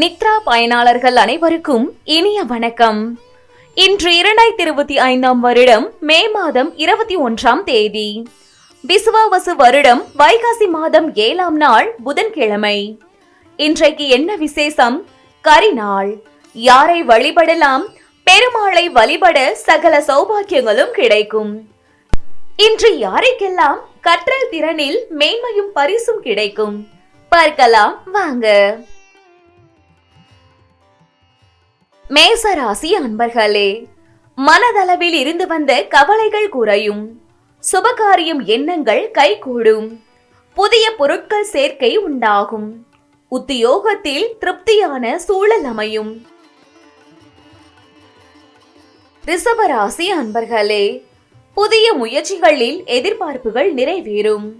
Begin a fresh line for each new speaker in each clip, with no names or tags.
நித்ரா பயனாளர்கள் அனைவருக்கும் இனிய வணக்கம். இன்று இரண்டாயிரத்தி இருபத்தி ஐந்தாம் வருடம் மே மாதம் இருபத்தி ஒன்றாம் தேதி. விசுவாவசு வருடம் வைகாசி மாதம் ஏழாம் நாள் புதன்கிழமை. இன்றைக்கு என்ன விசேஷம்? கரிநாள். யாரை வழிபடலாம்? பெருமாளை வழிபட சகல சௌபாக்கியங்களும் கிடைக்கும். இன்று யாருக்கெல்லாம் கற்றல் திறனில் மேன்மையும் பரிசும் கிடைக்கும்? பார்க்கலாம் வாங்க. மேசராசி அன்பர்களே மனதளவில் இருந்து வந்த கவலைகள் குறையும். சுபகாரியம் எண்ணங்கள் கைகூடும். புதிய பொருட்கள் சேர்க்கை உண்டாகும். உத்தியோகத்தில் திருப்தியான சூழல் அமையும். ரிசபராசி அன்பர்களே புதிய முயற்சிகளில் எதிர்பார்ப்புகள் நிறைவேறும்.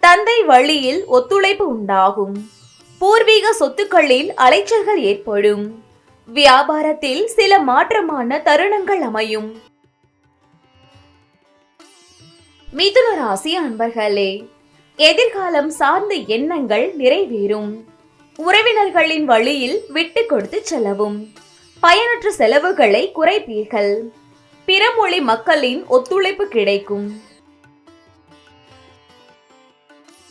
தந்தை வழியில் ஒத்துழைப்பு உண்டாகும். பூர்வீக சொத்துக்களில் அலைச்சல்கள் ஏற்படும். வியாபாரத்தில் சில மாற்றமான தருணங்கள் அமையும். மிதுன ராசி அன்பர்களே எதிர்காலம் சார்ந்த எண்ணங்கள் நிறைவேறும். உறவினர்களின் வழியில் விட்டு கொடுத்து செல்லவும். பயனற்ற செலவுகளை குறைப்பீர்கள். பிறமொழி மக்களின் ஒத்துழைப்பு கிடைக்கும்.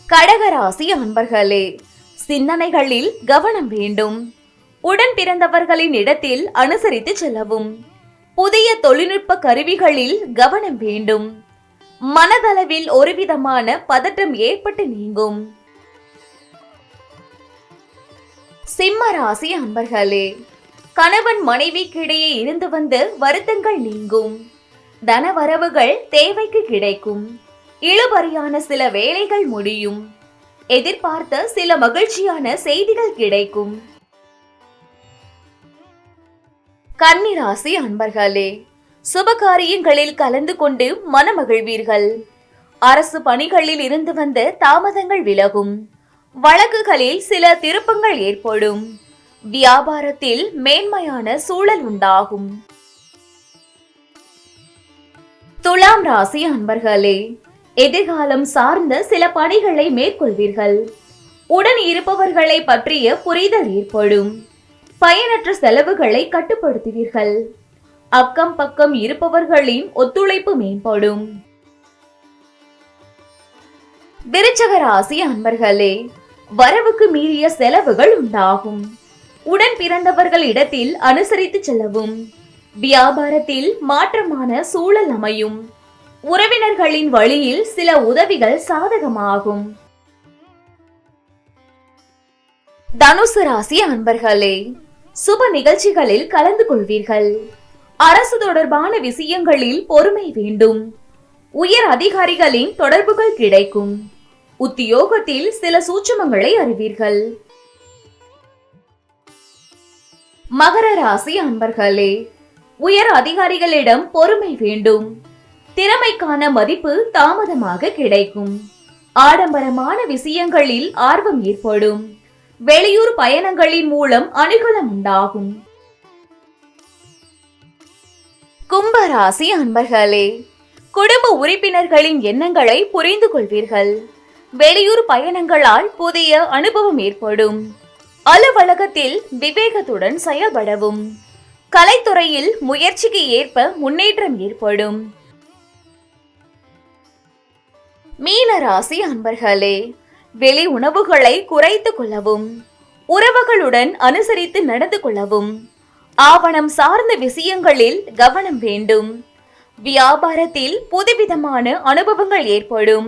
கடகராசி அன்பர்களே சிந்தனைகளில் கவனம் வேண்டும். உடன் பிறந்தவர்களின் இடத்தில் அனுசரித்து செல்லவும். புதிய தொழில்நுட்ப கருவிகளில் கவனம் வேண்டும். மனதளவில் ஒருவிதமான பதட்டம் ஏற்பட்டு நீங்கும். சிம்ம ராசி அன்பர்களே கணவன் மனைவிக்கிடையே இருந்து வந்த வருத்தங்கள் நீங்கும். தனவரவுகள் தேவைக்கு கிடைக்கும். இழுபறியான சில வேலைகள் முடியும். எதிர்பார்த்த சில மகிழ்ச்சியான செய்திகள் கிடைக்கும். கன்னிராசி அன்பர்களே சுபகாரியங்களில் கலந்து கொண்டு மனமகிழ்வீர்கள். அரசு பணிகளில் இருந்து வந்த தாமதங்கள் விலகும். வழக்குகளில் சில திருப்பங்கள் ஏற்படும். வியாபாரத்தில் மேன்மையான சூழல் உண்டாகும். துலாம் ராசி அன்பர்களே எதிர்காலம் சார்ந்த சில பணிகளை மேற்கொள்வீர்கள். உடன் இருப்பவர்களை பற்றிய புரிதல் ஏற்படும். பயனற்ற செலவுகளை கட்டுப்படுத்துவீர்கள். அக்கம் பக்கம் இருப்பவர்களின் ஒத்துழைப்பு மேம்படும். விருச்சக ராசி அன்பர்களே வரவுக்கு மீறிய செலவுகள் உண்டாகும். உடன் பிறந்தவர்கள் இடத்தில் அனுசரித்து செல்லவும். வியாபாரத்தில் மாற்றமான சூழல் அமையும். உறவினர்களின் வழியில் சில உதவிகள் சாதகமாகும். தனுசு ராசி அன்பர்களே சுப நிகழ்ச்சிகளில் கலந்து கொள்வீர்கள். அரசு தொடர்பான விஷயங்களில் பொறுமை வேண்டும். உயர் அதிகாரிகளின் தொடர்புகள் கிடைக்கும். உத்தியோகத்தில் சில சூட்சமங்களை அறிவீர்கள். மகர ராசி அன்பர்களே உயர் அதிகாரிகளிடம் பொறுமை வேண்டும். திறமைக்கான மதிப்பு தாமதமாக கிடைக்கும். ஆடம்பரமான விஷயங்களில் ஆர்வம் ஏற்படும். வெளியூர் பயணங்களின் மூலம் அனுகூலம் உண்டாகும். கும்பராசி அன்பர்களே குடும்ப உறுப்பினர்களின் எண்ணங்களை புரிந்து கொள்வீர்கள். வெளியூர் பயணங்களால் புதிய அனுபவம் ஏற்படும். அலுவலகத்தில் விவேகத்துடன் செயல்படவும். கலைத்துறையில் முயற்சிக்கு ஏற்ப முன்னேற்றம் ஏற்படும். மீனராசி அன்பர்களே வெளி உணவுகளை குறைத்துக் கொள்ளவும் உறவுகளுடன் அனுசரித்து நடந்து கொள்ளவும் ஆவணம் சார்ந்த விஷயங்களில் கவனம் வேண்டும். வியாபாரத்தில் புதுவிதமான அனுபவங்கள் ஏற்படும்.